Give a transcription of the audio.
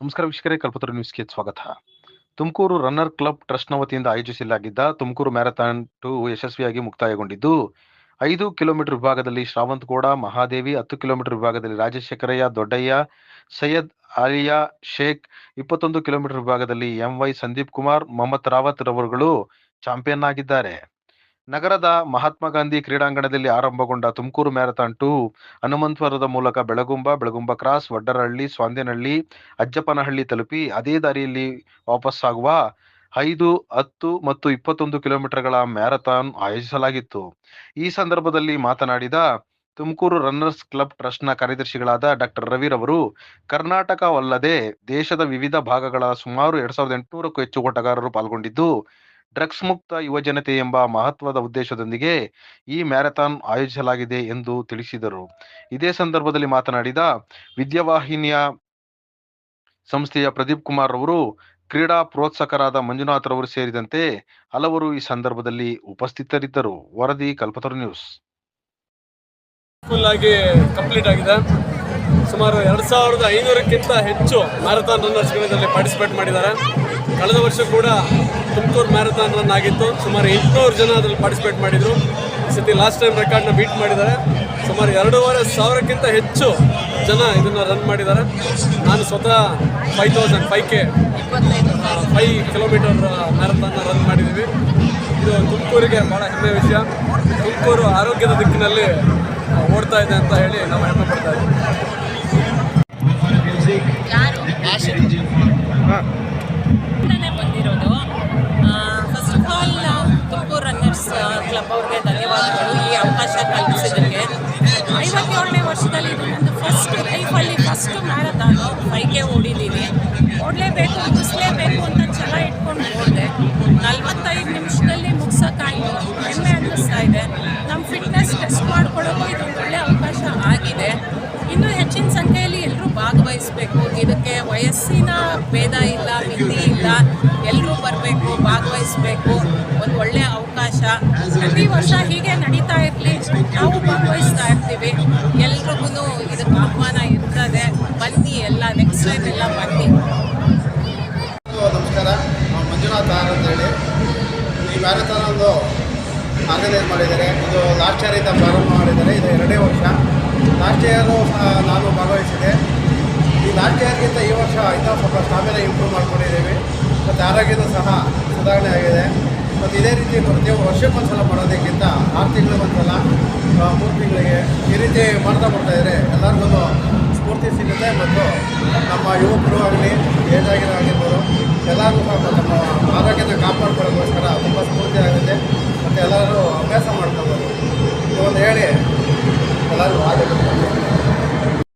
ನಮಸ್ಕಾರ ವೀಕ್ಷಕರೇ, ಕಲ್ಪತರು ನ್ಯೂಸ್ಗೆ ಸ್ವಾಗತ. ತುಮಕೂರು ರನ್ನರ್ ಕ್ಲಬ್ ಟ್ರಸ್ಟ್ನ ವತಿಯಿಂದ ಆಯೋಜಿಸಲಾಗಿದ್ದ ತುಮಕೂರು ಮ್ಯಾರಥಾನ್ ಟು ಯಶಸ್ವಿಯಾಗಿ ಮುಕ್ತಾಯಗೊಂಡಿದ್ದು, ಐದು ಕಿಲೋಮೀಟರ್ ವಿಭಾಗದಲ್ಲಿ ಶ್ರಾವಂತಗೌಡ, ಮಹಾದೇವಿ, ಹತ್ತು ಕಿಲೋಮೀಟರ್ ವಿಭಾಗದಲ್ಲಿ ರಾಜಶೇಖರಯ್ಯ, ದೊಡ್ಡಯ್ಯ, ಸೈಯದ್ ಆಲಿಯಾ, ಶೇಖ್, ಇಪ್ಪತ್ತೊಂದು ಕಿಲೋಮೀಟರ್ ವಿಭಾಗದಲ್ಲಿ ಎಂವೈ ಸಂದೀಪ್ ಕುಮಾರ್ ಮೊಹಮ್ಮದ್ ರಾವತ್ ರವರುಗಳು ಚಾಂಪಿಯನ್ ಆಗಿದ್ದಾರೆ. ನಗರದ ಮಹಾತ್ಮ ಗಾಂಧಿ ಕ್ರೀಡಾಂಗಣದಲ್ಲಿ ಆರಂಭಗೊಂಡ ತುಮಕೂರು ಮ್ಯಾರಥಾನ್ ಟು ಹನುಮಂತ್ವರದ ಮೂಲಕ ಬೆಳಗುಂಬ ಬೆಳಗುಂಬ ಕ್ರಾಸ್, ವಡ್ಡರಹಳ್ಳಿ, ಸ್ವಾಂದೇನಹಳ್ಳಿ, ಅಜ್ಜಪ್ಪನಹಳ್ಳಿ ತಲುಪಿ ಅದೇ ದಾರಿಯಲ್ಲಿ ವಾಪಸ್ಸಾಗುವ ಐದು, ಹತ್ತು ಮತ್ತು ಇಪ್ಪತ್ತೊಂದು ಕಿಲೋಮೀಟರ್ಗಳ ಮ್ಯಾರಥಾನ್ ಆಯೋಜಿಸಲಾಗಿತ್ತು. ಈ ಸಂದರ್ಭದಲ್ಲಿ ಮಾತನಾಡಿದ ತುಮಕೂರು ರನ್ನರ್ಸ್ ಕ್ಲಬ್ ಟ್ರಸ್ಟ್ನ ಕಾರ್ಯದರ್ಶಿಗಳಾದ ಡಾಕ್ಟರ್ ರವಿರವರು ಕರ್ನಾಟಕವಲ್ಲದೆ ದೇಶದ ವಿವಿಧ ಭಾಗಗಳ ಸುಮಾರು ಎರಡ್ ಸಾವಿರದ ಎಂಟುನೂರಕ್ಕೂ ಹೆಚ್ಚು ಓಟಗಾರರು ಪಾಲ್ಗೊಂಡಿದ್ದು ಡ್ರಗ್ಸ್ ಮುಕ್ತ ಯುವಜನತೆ ಎಂಬ ಮಹತ್ವದ ಉದ್ದೇಶದೊಂದಿಗೆ ಈ ಮ್ಯಾರಥಾನ್ ಆಯೋಜಿಸಲಾಗಿದೆ ಎಂದು ತಿಳಿಸಿದರು. ಇದೇ ಸಂದರ್ಭದಲ್ಲಿ ಮಾತನಾಡಿದ ವಿದ್ಯಾವಾಹಿನಿಯ ಸಂಸ್ಥೆಯ ಪ್ರದೀಪ್ ಕುಮಾರ್ ಅವರು ಕ್ರೀಡಾ ಪ್ರೋತ್ಸಾಹಕರಾದ ಮಂಜುನಾಥ್ ರವರು ಸೇರಿದಂತೆ ಹಲವರು ಈ ಸಂದರ್ಭದಲ್ಲಿ ಉಪಸ್ಥಿತರಿದ್ದರು. ವರದಿ ಕಲ್ಪತರು ನ್ಯೂಸ್. ಆಗಿ ಕಂಪ್ಲೀಟ್ ಆಗಿದೆ. ಸುಮಾರು ಎರಡು ಸಾವಿರದ ಐನೂರಕ್ಕಿಂತ ಹೆಚ್ಚು ಮ್ಯಾರಥಾನ್ ರನ್ನರ್ಸ್ಗಳು ಇದರಲ್ಲಿ ಪಾರ್ಟಿಸಿಪೇಟ್ ಮಾಡಿದ್ದಾರೆ. ಕಳೆದ ವರ್ಷ ಕೂಡ ತುಮಕೂರು ಮ್ಯಾರಥಾನ್ ರನ್ ಆಗಿತ್ತು ಸುಮಾರು ಎಂಟುನೂರು ಜನ ಅದರಲ್ಲಿ ಪಾರ್ಟಿಸಿಪೇಟ್ ಮಾಡಿದರು. ಈ ಸತಿ ಲಾಸ್ಟ್ ಟೈಮ್ ರೆಕಾರ್ಡ್ನ ಬೀಟ್ ಮಾಡಿದ್ದಾರೆ. ಸುಮಾರು ಎರಡೂವರೆ ಸಾವಿರಕ್ಕಿಂತ ಹೆಚ್ಚು ಜನ ಇದನ್ನು ರನ್ ಮಾಡಿದ್ದಾರೆ. ನಾನು ಸ್ವತಃ five thousand five K five kilometre ಮ್ಯಾರಥಾನ್ನ run ಮಾಡಿದ್ದೀವಿ. ಇದು ತುಮಕೂರಿಗೆ ಭಾಳ ಹೆಮ್ಮೆ ವಿಷಯ. ತುಮಕೂರು ಆರೋಗ್ಯದ ದಿಕ್ಕಿನಲ್ಲಿ ಓಡ್ತಾ ಇದೆ ಅಂತ ಹೇಳಿ ನಾವು ಹೆಮ್ಮೆ ಪಡ್ತಾ ಇದ್ದೀವಿ. ಈ ಅವಕಾಶ ಕಲ್ಪಿಸಿದ್ದಕ್ಕೆ ಐವತ್ತೇಳನೇ ವರ್ಷದಲ್ಲಿ ಇದು ನಂದು ಫಸ್ಟ್ ಲೈಫಲ್ಲಿ ಫಸ್ಟ್ ಮ್ಯಾರಥಾನು ಬೈಕೆ ಓಡಿದ್ದೀನಿ. ಓಡಲೇಬೇಕು ಮುಗಿಸ್ಲೇಬೇಕು ಅಂತ ಛಲ ಇಟ್ಕೊಂಡು ಓಡಿದೆ. ನಲ್ವತ್ತೈದು ನಿಮಿಷದಲ್ಲಿ ಮುಗಿಸೋಕ್ಕಾಯಿತು ಹೆಮ್ಮೆ ಅನ್ನಿಸ್ತಾ ಇದೆ. ನಮ್ಮ ಫಿಟ್ನೆಸ್ ಟೆಸ್ಟ್ ಮಾಡ್ಕೊಳ್ಳೋಕ್ಕೂ ಇದೊಂದು ಒಳ್ಳೆಯ ಅವಕಾಶ ಆಗಿದೆ. ಇನ್ನೂ ಹೆಚ್ಚಿನ ಸಂಖ್ಯೆಯಲ್ಲಿ ಎಲ್ಲರೂ ಭಾಗವಹಿಸಬೇಕು. ಇದಕ್ಕೆ ವಯಸ್ಸಿನ ಭೇದ ಇಲ್ಲ, ಮಿತಿ ಇಲ್ಲ. ಎಲ್ಲರೂ ಬರಬೇಕು, ಭಾಗವಹಿಸಬೇಕು. ಒಂದು ಒಳ್ಳೆಯ ಅವಕಾಶ. ಪ್ರತಿ ವರ್ಷ ಹೀಗೆ ನಡೀತಾ ಇರಲಿ. ಮ್ಯಾರಥಾನ್ ಒಂದು ಆರ್ಗನೈಸ್ ಮಾಡಿದ್ದಾರೆ. ಇದು ಲಾಸ್ಟ್ ಇಯರಿಂದ ಪ್ರಾರಂಭ ಮಾಡಿದ್ದಾರೆ. ಇದು ಎರಡೇ ವರ್ಷ. ಲಾಸ್ಟ್ ಇಯರು ನಾನು ಭಾಗವಹಿಸಿದೆ ಈ ಲಾಸ್ಟ್ ಇಯರ್ಗಿಂತ ಈ ವರ್ಷ ಇನ್ನೂ ಸ್ವಲ್ಪ ಸ್ಟಾಮಿನ ಇಂಪ್ರೂವ್ ಮಾಡ್ಕೊಂಡಿದ್ದೀವಿ. ಮತ್ತು ಆರೋಗ್ಯದ ಸಹ ಸುಧಾರಣೆ ಆಗಿದೆ. ಮತ್ತು ಇದೇ ರೀತಿ ಪ್ರತಿಯೊಂದು ವರ್ಷಕ್ಕೊಂದ್ಸಲ ಮಾಡೋದಕ್ಕಿಂತ ಆರು ತಿಂಗಳು ಒಂದ್ಸಲ ಮೂರು ತಿಂಗಳಿಗೆ ಈ ರೀತಿ ಮಾಡ್ತಾ ಬರ್ತಾಯಿದ್ರೆ ಎಲ್ಲರಿಗೂ ಸ್ಫೂರ್ತಿ ಸಿಗುತ್ತೆ. ಮತ್ತು ನಮ್ಮ ಯುವಕರು ಆಗಲಿ ಏಜಾಗಿರೋ ಆಗಿರ್ಬೋದು ಎಲ್ಲರಿಗೂ ಸಹ ತಮ್ಮ ಆರೋಗ್ಯನ ಕಾಪಾಡ್ಕೊಳ್ಳೋಕ್ಕೋಸ್ಕರ ತುಂಬ ಸ್ಫೂರ್ತಿ ಆಗುತ್ತೆ ಮತ್ತು